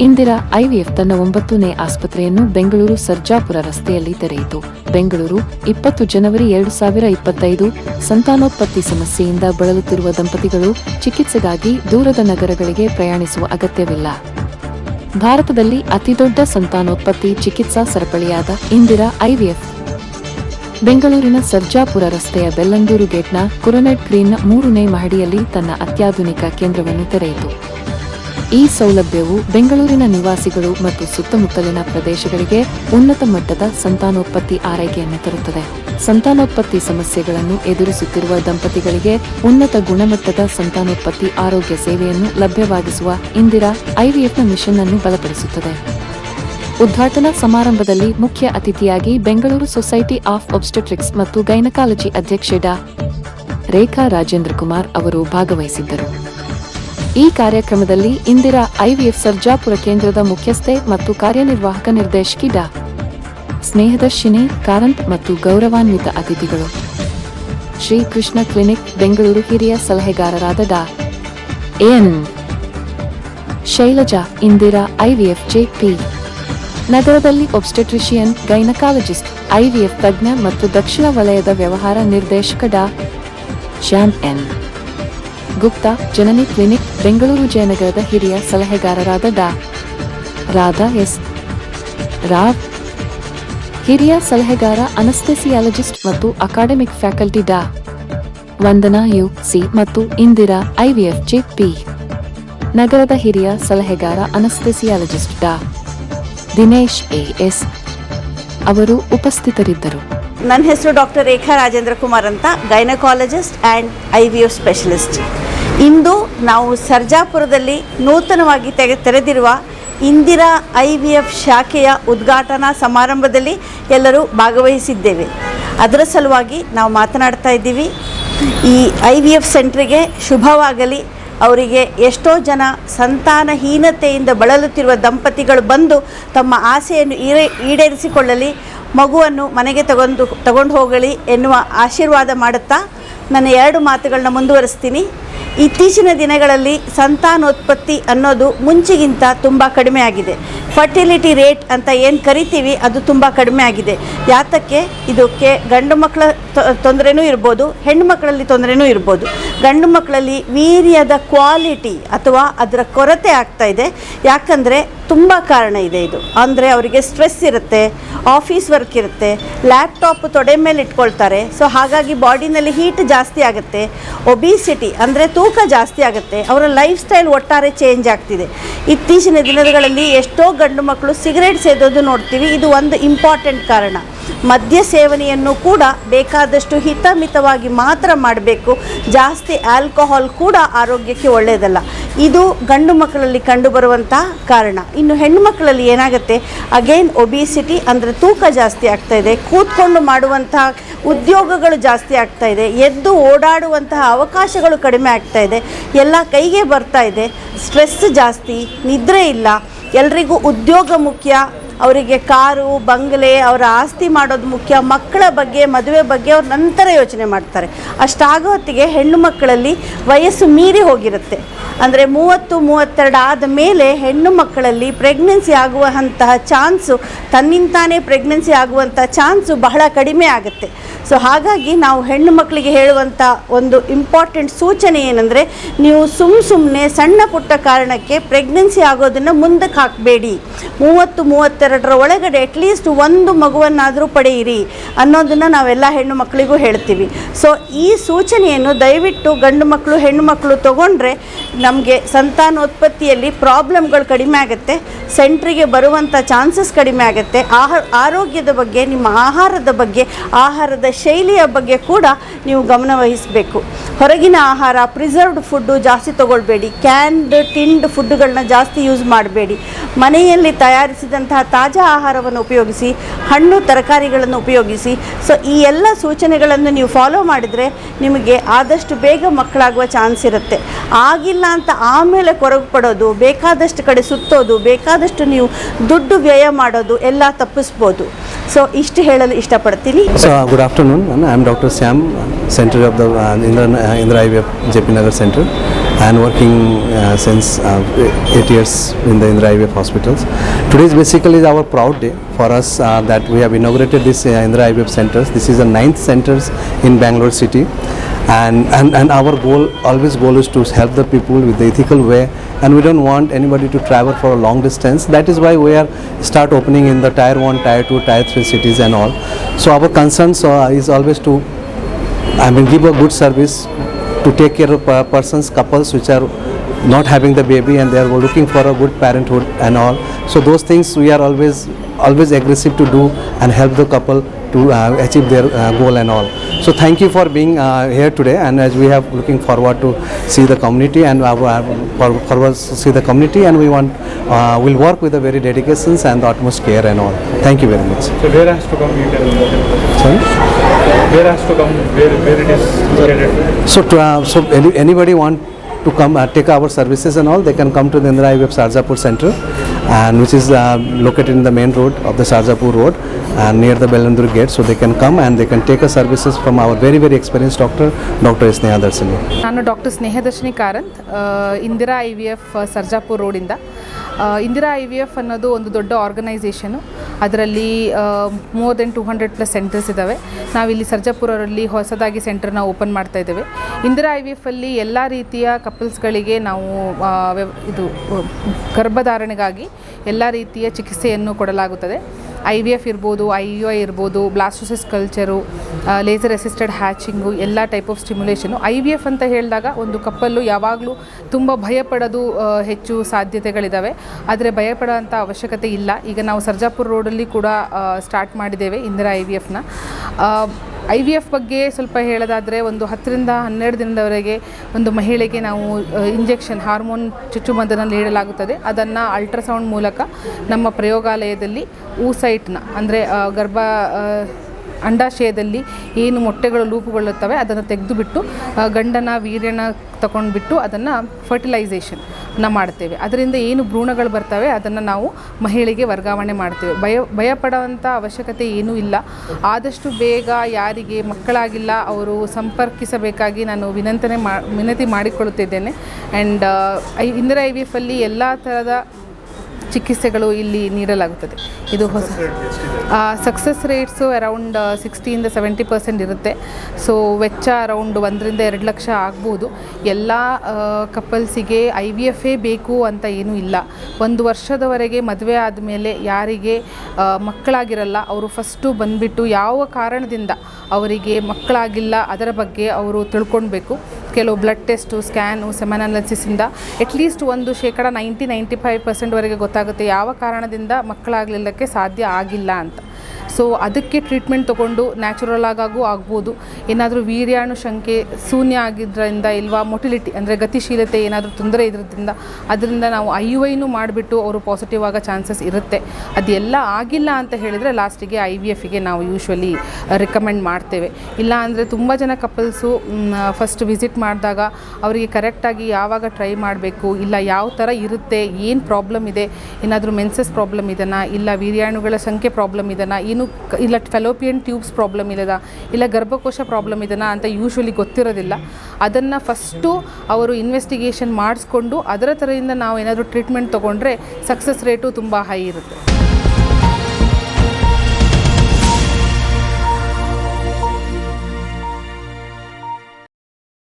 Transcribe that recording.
Indira IVF ತನ್ನ ಒಂಬತ್ತನೇ ಆಸ್ಪತ್ರೆಯನ್ನು ಬೆಂಗಳೂರು ಸರ್ಜಾಪುರ ರಸ್ತೆಯಲ್ಲಿ ತೆರೆಯಿತು. ಬೆಂಗಳೂರು, ಇಪ್ಪತ್ತು ಜನವರಿ ಎರಡು ಸಾವಿರ ಇಪ್ಪತ್ತೈದು, ಸಂತಾನೋತ್ಪತ್ತಿ ಸಮಸ್ಯೆಯಿಂದ ಬಳಲುತ್ತಿರುವ ದಂಪತಿಗಳು ಚಿಕಿತ್ಸೆಗಾಗಿ ದೂರದ ನಗರಗಳಿಗೆ ಪ್ರಯಾಣಿಸುವ ಅಗತ್ಯವಿಲ್ಲ. ಭಾರತದಲ್ಲಿ ಅತಿದೊಡ್ಡ ಸಂತಾನೋತ್ಪತ್ತಿ ಚಿಕಿತ್ಸಾ ಸರಪಳಿಯಾದ ಇಂದಿರಾ ಐವಿಎಫ್. ಬೆಂಗಳೂರಿನ ಸರ್ಜಾಪುರ ರಸ್ತೆಯ ಬೆಲ್ಲಂದೂರು ಗೇಟ್ನ ಕುರನೆಟ್ ಗ್ರೀನ್ನ ಮೂರನೇ ಮಹಡಿಯಲ್ಲಿ ತನ್ನ ಅತ್ಯಾಧುನಿಕ ಕೇಂದ್ರವನ್ನು ತೆರೆಯಿತು. ಈ ಸೌಲಭ್ಯವು ಬೆಂಗಳೂರಿನ ನಿವಾಸಿಗಳು ಮತ್ತು ಸುತ್ತಮುತ್ತಲಿನ ಪ್ರದೇಶಗಳಿಗೆ ಉನ್ನತ ಮಟ್ಟದ ಸಂತಾನೋತ್ಪತ್ತಿ ಆರೈಕೆಯನ್ನು ತರುತ್ತದೆ. ಸಂತಾನೋತ್ಪತ್ತಿ ಸಮಸ್ಯೆಗಳನ್ನು ಎದುರಿಸುತ್ತಿರುವ ದಂಪತಿಗಳಿಗೆ ಉನ್ನತ ಗುಣಮಟ್ಟದ ಸಂತಾನೋತ್ಪತ್ತಿ ಆರೋಗ್ಯ ಸೇವೆಯನ್ನು ಲಭ್ಯವಾಗಿಸುವ ಇಂದಿರಾ ಐವಿಎಫ್ನ ಮಿಷನ್ ಅನ್ನು ಬಲಪಡಿಸುತ್ತದೆ. ಉದ್ಘಾಟನಾ ಸಮಾರಂಭದಲ್ಲಿ ಮುಖ್ಯ ಅತಿಥಿಯಾಗಿ ಬೆಂಗಳೂರು ಸೊಸೈಟಿ ಆಫ್ ಒಬ್ಸ್ಟೆಟ್ರಿಕ್ಸ್ ಮತ್ತು ಗೈನಕಾಲಜಿ ಅಧ್ಯಕ್ಷೆ ಡಾ ರೇಖಾ ರಾಜೇಂದ್ರ ಕುಮಾರ್ ಅವರು ಭಾಗವಹಿಸಿದ್ದರು. ಈ ಕಾರ್ಯಕ್ರಮದಲ್ಲಿ ಇಂದಿರಾ ಐವಿಎಫ್ ಸರ್ಜಾಪುರ ಕೇಂದ್ರದ ಮುಖ್ಯಸ್ಥೆ ಮತ್ತು ಕಾರ್ಯನಿರ್ವಾಹಕ ನಿರ್ದೇಶಕಿ ಡಾ. ಸ್ನೇಹದರ್ಶಿನಿ ಕಾರಂತ್ ಮತ್ತು ಗೌರವಾನ್ವಿತ ಅತಿಥಿಗಳು. ಶ್ರೀ ಕೃಷ್ಣ ಕ್ಲಿನಿಕ್, ಬೆಂಗಳೂರು ಹಿರಿಯ ಸಲಹೆಗಾರರಾದ ಡಾ. N. Shailaja, Indira IVF JP ನಗರದಲ್ಲಿ ಒಬ್ಸ್ಟೆಟ್ರಿಷಿಯನ್, ಗೈನಕಾಲಜಿಸ್ಟ್, ಐವಿಎಫ್ ತಜ್ಞ ಮತ್ತು ದಕ್ಷಿಣ ವಲಯದ ವ್ಯವಹಾರ ನಿರ್ದೇಶಕ ಡಾ. ಶ್ಯಾಮ್ ಎನ್. ಗುಪ್ತಾ, ಜನನಿ ಕ್ಲಿನಿಕ್, ಬೆಂಗಳೂರು ಜಯನಗರದ ಹಿರಿಯ ಸಲಹೆಗಾರರಾದ ಡಾ. ರಾಧಾ ಎಸ್. ರಾವ್, ಹಿರಿಯ ಸಲಹೆಗಾರ ಅನಸ್ತೆಸಿಯಾಲಜಿಸ್ಟ್ ಮತ್ತು ಅಕಾಡೆಮಿಕ್ ಫ್ಯಾಕಲ್ಟಿ ಡಾ. ವಂದನಾ ಯು. ಸಿ. ಮತ್ತು ಇಂದಿರಾ, ಐವಿಎಫ್ ಜೆ ಪಿ. ನಗರದ ಹಿರಿಯ ಸಲಹೆಗಾರ ಅನಸ್ತೆಸಿಯಾಲಜಿಸ್ಟ್ ಡಾ. ದಿನೇಶ್ ಎ. ಎಸ್. ಅವರು ಉಪಸ್ಥಿತರಿದ್ದರು. ನನ್ನ ಹೆಸರು ಡಾಕ್ಟರ್ ರೇಖಾ ರಾಜೇಂದ್ರ ಕುಮಾರ್ ಅಂತ, gynaecologist and I V F specialist. ಇಂದು ನಾವು ಸರ್ಜಾಪುರದಲ್ಲಿ ನೂತನವಾಗಿ ತೆಗೆ ತೆರೆದಿರುವ ಇಂದಿರಾ ಐ ವಿ ಎಫ್ ಶಾಖೆಯ ಉದ್ಘಾಟನಾ ಸಮಾರಂಭದಲ್ಲಿ ಎಲ್ಲರೂ ಭಾಗವಹಿಸಿದ್ದೇವೆ. ಅದರ ಸಲುವಾಗಿ ನಾವು ಮಾತನಾಡ್ತಾ ಇದ್ದೀವಿ. ಈ ಐ ವಿ ಎಫ್ ಸೆಂಟ್ರಿಗೆ ಶುಭವಾಗಲಿ. ಅವರಿಗೆ ಎಷ್ಟೋ ಜನ ಸಂತಾನಹೀನತೆಯಿಂದ ಬಳಲುತ್ತಿರುವ ದಂಪತಿಗಳು ಬಂದು ತಮ್ಮ ಆಸೆಯನ್ನು ಈರೇ ಈಡೇರಿಸಿಕೊಳ್ಳಲಿ. ಮಗುವನ್ನು ಮನೆಗೆ ತಗೊಂಡು ತಗೊಂಡು ಹೋಗಲಿ ಎನ್ನುವ ಆಶೀರ್ವಾದ ಮಾಡುತ್ತಾ ನನ್ನ ಎರಡು ಮಾತುಗಳನ್ನ ಮುಂದುವರಿಸ್ತೀನಿ. ಇತ್ತೀಚಿನ ದಿನಗಳಲ್ಲಿ ಸಂತಾನೋತ್ಪತ್ತಿ ಅನ್ನೋದು ಮುಂಚೆಗಿಂತ ತುಂಬ ಕಡಿಮೆ ಆಗಿದೆ. ಫರ್ಟಿಲಿಟಿ ರೇಟ್ ಅಂತ ಏನು ಕರಿತೀವಿ ಅದು ತುಂಬ ಕಡಿಮೆ ಆಗಿದೆ. ಯಾತಕ್ಕೆ? ಇದಕ್ಕೆ ಗಂಡು ಮಕ್ಕಳ ತೊಂದರೆನೂ ಇರ್ಬೋದು, ಹೆಣ್ಣು ಮಕ್ಕಳಲ್ಲಿ ತೊಂದರೆನೂ ಇರ್ಬೋದು. ಗಂಡು ಮಕ್ಕಳಲ್ಲಿ ವೀರ್ಯದ ಕ್ವಾಲಿಟಿ ಅಥವಾ ಅದರ ಕೊರತೆ ಆಗ್ತಾ ಇದೆ. ಯಾಕಂದರೆ ತುಂಬ ಕಾರಣ ಇದೆ ಇದು. ಅಂದರೆ ಅವರಿಗೆ ಸ್ಟ್ರೆಸ್ ಇರುತ್ತೆ, ಆಫೀಸ್ ವರ್ಕ್ ಇರುತ್ತೆ, ಲ್ಯಾಪ್ಟಾಪ್ ತೊಡೆ ಮೇಲೆ ಇಟ್ಕೊಳ್ತಾರೆ. ಸೊ ಹಾಗಾಗಿ ಬಾಡಿನಲ್ಲಿ ಹೀಟ್ ಜಾಸ್ತಿ ಆಗುತ್ತೆ ಒಬಿಸಿಟಿ ಅಂದರೆ ತೂಕ ಜಾಸ್ತಿ ಆಗುತ್ತೆ, ಅವರ ಲೈಫ್ ಸ್ಟೈಲ್ ಒಟ್ಟಾರೆ ಚೇಂಜ್ ಆಗ್ತಿದೆ. ಇತ್ತೀಚಿನ ದಿನಗಳಲ್ಲಿ ಎಷ್ಟೋ ಗಂಡು ಮಕ್ಕಳು ಸಿಗರೇಟ್ ಸೇದೋದು ನೋಡ್ತೀವಿ, ಇದು ಒಂದು ಇಂಪಾರ್ಟೆಂಟ್ ಕಾರಣ. ಮದ್ಯ ಸೇವನೆಯನ್ನು ಕೂಡ ಬೇಕಾದಷ್ಟು ಹಿತಮಿತವಾಗಿ ಮಾತ್ರ ಮಾಡಬೇಕು, ಜಾಸ್ತಿ ಆಲ್ಕೋಹಾಲ್ ಕೂಡ ಆರೋಗ್ಯಕ್ಕೆ ಒಳ್ಳೆಯದಲ್ಲ ಇದು ಗಂಡು ಮಕ್ಕಳಲ್ಲಿ ಕಂಡುಬರುವಂಥ ಕಾರಣ. ಇನ್ನು ಹೆಣ್ಣು ಮಕ್ಕಳಲ್ಲಿ ಏನಾಗುತ್ತೆ? ಅಗೈನ್ ಒಬಿಸಿಟಿ ಅಂದರೆ ತೂಕ ಜಾಸ್ತಿ ಆಗ್ತಾ ಇದೆ, ಕೂತ್ಕೊಂಡು ಮಾಡುವಂತಹ ಉದ್ಯೋಗಗಳು ಜಾಸ್ತಿ ಆಗ್ತಾ ಇದೆ, ಎದ್ದು ಓಡಾಡುವಂತಹ ಅವಕಾಶಗಳು ಕಡಿಮೆ ಆಗ್ತಾ ಇದೆ, ಎಲ್ಲ ಕೈಗೆ ಬರ್ತಾ ಇದೆ ಸ್ಟ್ರೆಸ್ ಜಾಸ್ತಿ, ನಿದ್ರೆ ಇಲ್ಲ, ಎಲ್ರಿಗೂ ಉದ್ಯೋಗ ಮುಖ್ಯ ಅವರಿಗೆ ಕಾರು, ಬಂಗಲೆ, ಅವರ ಆಸ್ತಿ ಮಾಡೋದು ಮುಖ್ಯ, ಮಕ್ಕಳ ಬಗ್ಗೆ, ಮದುವೆ ಬಗ್ಗೆ ಅವ್ರು ನಂತರ ಯೋಚನೆ ಮಾಡ್ತಾರೆ. ಅಷ್ಟಾಗೋ ಹೊತ್ತಿಗೆ ಹೆಣ್ಣು ಮಕ್ಕಳಲ್ಲಿ ವಯಸ್ಸು ಮೀರಿ ಹೋಗಿರುತ್ತೆ. ಅಂದರೆ ಮೂವತ್ತು, ಮೂವತ್ತೆರಡು ಆದ ಮೇಲೆ ಹೆಣ್ಣು ಮಕ್ಕಳಲ್ಲಿ ಪ್ರೆಗ್ನೆನ್ಸಿ ಆಗುವಂತಹ ಚಾನ್ಸು ತನ್ನಿಂತಾನೇ ಪ್ರೆಗ್ನೆನ್ಸಿ ಆಗುವಂಥ ಚಾನ್ಸು ಬಹಳ ಕಡಿಮೆ ಆಗುತ್ತೆ. ಸೊ ಹಾಗಾಗಿ ನಾವು ಹೆಣ್ಣು ಮಕ್ಕಳಿಗೆ ಹೇಳುವಂಥ ಒಂದು ಇಂಪಾರ್ಟೆಂಟ್ ಸೂಚನೆ ಏನಂದರೆ, ನೀವು ಸುಮ್ಮ ಸುಮ್ಮನೆ ಸಣ್ಣ ಪುಟ್ಟ ಕಾರಣಕ್ಕೆ ಪ್ರೆಗ್ನೆನ್ಸಿ ಆಗೋದನ್ನು ಮುಂದಕ್ಕೆ ಹಾಕಬೇಡಿ. ಮೂವತ್ತು ಮೂವತ್ತೆರಡರ ಒಳಗಡೆ ಅಟ್ಲೀಸ್ಟ್ ಒಂದು ಮಗುವನ್ನಾದರೂ ಪಡೆಯಿರಿ ಅನ್ನೋದನ್ನು ನಾವೆಲ್ಲ ಹೆಣ್ಣು ಮಕ್ಕಳಿಗೂ ಹೇಳ್ತೀವಿ. ಸೊ ಈ ಸೂಚನೆಯನ್ನು ದಯವಿಟ್ಟು ಗಂಡು ಮಕ್ಕಳು, ಹೆಣ್ಣು ಮಕ್ಕಳು ತೊಗೊಂಡ್ರೆ ನಮಗೆ ಸಂತಾನೋತ್ಪತ್ತಿಯಲ್ಲಿ ಪ್ರಾಬ್ಲಮ್ಗಳು ಕಡಿಮೆ ಆಗುತ್ತೆ, ಸೆಂಟ್ರಿಗೆ ಬರುವಂಥ ಚಾನ್ಸಸ್ ಕಡಿಮೆ ಆಗುತ್ತೆ ಆರೋಗ್ಯದ ಬಗ್ಗೆ, ನಿಮ್ಮ ಆಹಾರದ ಬಗ್ಗೆ, ಆಹಾರದ ಶೈಲಿಯ ಬಗ್ಗೆ ಕೂಡ ನೀವು ಗಮನವಹಿಸಬೇಕು ಹೊರಗಿನ ಆಹಾರ ಪ್ರಿಸರ್ವ್ಡ್ ಫುಡ್ಡು ಜಾಸ್ತಿ ತೊಗೊಳ್ಬೇಡಿ ಕ್ಯಾನ್ಡ್ ಟಿಂಡ್ ಫುಡ್ಡುಗಳನ್ನ ಜಾಸ್ತಿ ಯೂಸ್ ಮಾಡಬೇಡಿ. ಮನೆಯಲ್ಲಿ ತಯಾರಿಸಿದಂತಹ ತಾಜಾ ಆಹಾರವನ್ನು ಉಪಯೋಗಿಸಿ, ಹಣ್ಣು, ತರಕಾರಿಗಳನ್ನು ಉಪಯೋಗಿಸಿ. ಸೊ ಈ ಎಲ್ಲ ಸೂಚನೆಗಳನ್ನು ನೀವು ಫಾಲೋ ಮಾಡಿದರೆ ನಿಮಗೆ ಆದಷ್ಟು ಬೇಗ ಮಕ್ಕಳಾಗುವ ಚಾನ್ಸ್ ಇರುತ್ತೆ. ಆಗಿಲ್ಲ ಅಂತ ಆಮೇಲೆ ಕೊರಗು ಪಡೋದು ಬೇಕಾದಷ್ಟು ಕಡೆ ಸುತ್ತೋದು, ಬೇಕಾದಷ್ಟು ನೀವು ದುಡ್ಡು ವ್ಯಯ ಮಾಡೋದು, ಎಲ್ಲ ತಪ್ಪಿಸ್ಬೋದು. ಸೊ ಇಷ್ಟು ಹೇಳಲು ಇಷ್ಟಪಡ್ತೀನಿ. So good afternoon I am doctor Sam centre of the Indira Indira I IVF JP Nagar Center. And working uh, since uh, eight years in the Indira IVF hospitals. Today is basically our proud day for us uh, that we have inaugurated this uh, Indira IVF centers. This is the ninth centers in Bangalore city. And, and, and our goal, always goal is to help the people with the ethical way and we don't want anybody to travel for a long distance. That is why we are start opening in the tier 1, tier 2, tier 3 cities and all. So our concern uh, is always to I mean, give a good service to take care of uh, persons, couples which are not having the baby and they are looking for a good parenthood and all. So those things we are always always aggressive to do and help the couple to uh, achieve their uh, goal and all. So thank you for being uh, here today and as we have looking forward to see the community and uh, for, forward to see the community and we want uh, will work with the very dedications and the utmost care and all. Thank you very much. So where has to come Sorry Where has to come where where it is located? So, to, uh, so any, anybody want to come uh, take our services and all, they can come to the Indira IVF Sarjapur Center, and which is uh, located in the main road of the Sarjapur Road, and near the Belandur Gate. So they can come and they can take a services from our very very experienced doctor, Dr. Sneha Darsani. ನಾನು doctor Snehadarshini Karanth ಆ, Indira I V F Sarjapur ರೋಡಿಂದ ಆ, Indira I V F ಅನ್ನೋದು ಒಂದು ದೊಡ್ಡ organisation ಅದರಲ್ಲಿ more than two hundred plus centres ಇದ್ದಾವೆ ನಾವಿಲ್ಲಿ ಸರ್ಜಾಪುರಲ್ಲಿ ಹೊಸದಾಗಿ ಸೆಂಟರ್ನ ಓಪನ್ ಮಾಡ್ತಾ ಇದ್ದೇವೆ. ಇಂದಿರಾ ಐ ವಿ ಎಫಲ್ಲಿ ಎಲ್ಲ ರೀತಿಯ ಕಪಲ್ಸ್ಗಳಿಗೆ ನಾವು ಇದು, ಗರ್ಭಧಾರಣೆಗಾಗಿ ಎಲ್ಲ ರೀತಿಯ ಚಿಕಿತ್ಸೆಯನ್ನು ಕೊಡಲಾಗುತ್ತದೆ. ಐ ವಿ ಎಫ್ ಇರ್ಬೋದು ಐ ಯು ಐ ಇರ್ಬೋದು, blastocyst culture laser assisted hatching ಎಲ್ಲ type of stimulation I V F ಅಂತ ಹೇಳಿದಾಗ ಒಂದು ಕಪ್ಪಲ್ಲು ಯಾವಾಗಲೂ ತುಂಬ ಭಯಪಡೋದು ಹೆಚ್ಚು ಸಾಧ್ಯತೆಗಳಿದ್ದಾವೆ ಆದರೆ ಭಯಪಡೋಂಥ ಅವಶ್ಯಕತೆ ಇಲ್ಲ. ಈಗ ನಾವು ಸರ್ಜಾಪುರ ರೋಡಲ್ಲಿ ಕೂಡ ಸ್ಟಾರ್ಟ್ ಮಾಡಿದ್ದೇವೆ ಇಂದಿರಾ ಐ ವಿ ಎಫ್ನ ಐ ವಿ ಎಫ್ ಬಗ್ಗೆ ಸ್ವಲ್ಪ ಹೇಳೋದಾದರೆ ಒಂದು ಹತ್ತರಿಂದ ಹನ್ನೆರಡು ದಿನದವರೆಗೆ ಒಂದು ಮಹಿಳೆಗೆ ನಾವು ಇಂಜೆಕ್ಷನ್ ಹಾರ್ಮೋನ್ ಚುಚ್ಚುಮದ್ದನ್ನು ನೀಡಲಾಗುತ್ತದೆ. ಅದನ್ನು ಅಲ್ಟ್ರಾಸೌಂಡ್ ಮೂಲಕ ನಮ್ಮ ಪ್ರಯೋಗಾಲಯದಲ್ಲಿ ಊಸೈಟ್ನ ಅಂದರೆ ಗರ್ಭ ಅಂಡಾಶಯದಲ್ಲಿ ಏನು ಮೊಟ್ಟೆಗಳು ಲೂಪುಗೊಳ್ಳುತ್ತವೆ, ಅದನ್ನು ತೆಗೆದುಬಿಟ್ಟು ಗಂಡನ, ವೀರ್ಯನ ತಗೊಂಡ್ಬಿಟ್ಟು ಅದನ್ನು ಫರ್ಟಿಲೈಸೇಷನ್ನ ಮಾಡ್ತೇವೆ. ಅದರಿಂದ ಏನು ಭ್ರೂಣಗಳು ಬರ್ತವೆ, ಅದನ್ನು ನಾವು ಮಹಿಳೆಗೆ ವರ್ಗಾವಣೆ ಮಾಡ್ತೇವೆ. ಭಯ, ಭಯಪಡುವಂಥ ಅವಶ್ಯಕತೆ ಏನೂ ಇಲ್ಲ. ಆದಷ್ಟು ಬೇಗ ಯಾರಿಗೆ ಮಕ್ಕಳಾಗಿಲ್ಲ, ಅವರು ಸಂಪರ್ಕಿಸಬೇಕಾಗಿ ನಾನು ವಿನಂತನೆ ಮಾ, ವಿನಂತಿ ಮಾಡಿಕೊಳ್ಳುತ್ತಿದ್ದೇನೆ. ಆ್ಯಂಡ್ ಇಂದಿರಾ ಐ ವಿ ಎಫಲ್ಲಿ ಎಲ್ಲ ಥರದ ಚಿಕಿತ್ಸೆಗಳು ಇಲ್ಲಿ ನೀಡಲಾಗುತ್ತದೆ. ಇದು ಹೊಸ ಸಕ್ಸಸ್ ರೇಟ್ಸು ಅರೌಂಡ್ ಸಿಕ್ಸ್ಟಿಯಿಂದ ಸೆವೆಂಟಿ ಪರ್ಸೆಂಟ್ ಇರುತ್ತೆ. ಸೊ ವೆಚ್ಚ ಅರೌಂಡ್ ಒಂದರಿಂದ ಎರಡು ಲಕ್ಷ ಆಗ್ಬೋದು. ಎಲ್ಲ ಕಪಲ್ಸಿಗೆ ಐ ವಿ ಎಫೇ ಬೇಕು ಅಂತ ಏನೂ ಇಲ್ಲ. ಒಂದು ವರ್ಷದವರೆಗೆ ಮದುವೆ ಆದಮೇಲೆ ಯಾರಿಗೆ ಮಕ್ಕಳಾಗಿರಲ್ಲ ಅವರು ಫಸ್ಟು ಬಂದುಬಿಟ್ಟು ಯಾವ ಕಾರಣದಿಂದ ಅವರಿಗೆ ಮಕ್ಕಳಾಗಿಲ್ಲ ಅದರ ಬಗ್ಗೆ ಅವರು ತಿಳ್ಕೊಳ್ಬೇಕು. ಕೆಲವು ಬ್ಲಡ್ ಟೆಸ್ಟು ಸ್ಕ್ಯಾನು ಸೆಮನಾಲಿಸಿಸಿಂದ ಅಟ್ಲೀಸ್ಟ್ ಒಂದು ಶೇಕಡ ನೈಂಟಿ ನೈಂಟಿ ಫೈವ್ ಪರ್ಸೆಂಟ್ವರೆಗೆ ಗೊತ್ತಾಗುತ್ತೆ ಯಾವ ಕಾರಣದಿಂದ ಮಕ್ಕಳಾಗಲಿಲ್ಲಕ್ಕೆ ಸಾಧ್ಯ ಆಗಿಲ್ಲ ಅಂತ. ಸೊ ಅದಕ್ಕೆ ಟ್ರೀಟ್ಮೆಂಟ್ ತೊಗೊಂಡು ನ್ಯಾಚುರಲ್ ಆಗಾಗೂ ಆಗ್ಬೋದು. ಏನಾದರೂ ವೀರ್ಯಾಣು ಶಂಕೆ ಶೂನ್ಯ ಆಗಿದ್ದರಿಂದ ಇಲ್ವಾ ಮೊಟಿಲಿಟಿ ಅಂದರೆ ಗತಿಶೀಲತೆ ಏನಾದರೂ ತೊಂದರೆ ಇದ್ರದ್ರಿಂದ ಅದರಿಂದ ನಾವು ಐ ಯು ಮಾಡಿಬಿಟ್ಟು ಅವರು ಪಾಸಿಟಿವ್ ಆಗೋ ಚಾನ್ಸಸ್ ಇರುತ್ತೆ. ಅದೆಲ್ಲ ಆಗಿಲ್ಲ ಅಂತ ಹೇಳಿದರೆ ಲಾಸ್ಟಿಗೆ ಐ ವಿ ಎಫ್ಗೆ ನಾವು ಯೂಶ್ವಲಿ ರೆಕಮೆಂಡ್ ಮಾಡ್ತೇವೆ. ಇಲ್ಲ ಅಂದರೆ ತುಂಬ ಜನ ಕಪಲ್ಸು ಫಸ್ಟ್ ವಿಸಿಟ್ ಮಾಡಿದಾಗ ಅವರಿಗೆ ಕರೆಕ್ಟಾಗಿ ಯಾವಾಗ ಟ್ರೈ ಮಾಡಬೇಕು, ಇಲ್ಲ ಯಾವ ಥರ ಇರುತ್ತೆ, ಏನು ಪ್ರಾಬ್ಲಮ್ ಇದೆ, ಏನಾದರೂ ಮೆನ್ಸಸ್ ಪ್ರಾಬ್ಲಮ್ ಇದೆಯಾ ಇಲ್ಲ ವೀರ್ಯಾಣುಗಳ ಸಂಖ್ಯೆ ಪ್ರಾಬ್ಲಮ್ ಇದೆನಾ ಏನು ಇಲ್ಲ ಫೆಲೋಪಿಯನ್ ಟ್ಯೂಬ್ಸ್ ಪ್ರಾಬ್ಲಮ್ ಇಲ್ಲದ, ಇಲ್ಲ ಗರ್ಭಕೋಶ ಪ್ರಾಬ್ಲಮ್ ಇದೆನಾ ಅಂತ ಯೂಶ್ವಲಿ ಗೊತ್ತಿರೋದಿಲ್ಲ. ಅದನ್ನು ಫಸ್ಟು ಅವರು ಇನ್ವೆಸ್ಟಿಗೇಷನ್ ಮಾಡಿಸ್ಕೊಂಡು ಅದರ ಥರದಿಂದ ನಾವು ಏನಾದರೂ ಟ್ರೀಟ್ಮೆಂಟ್ ತೊಗೊಂಡ್ರೆ ಸಕ್ಸಸ್ ರೇಟು ತುಂಬ ಹೈ ಇರುತ್ತೆ.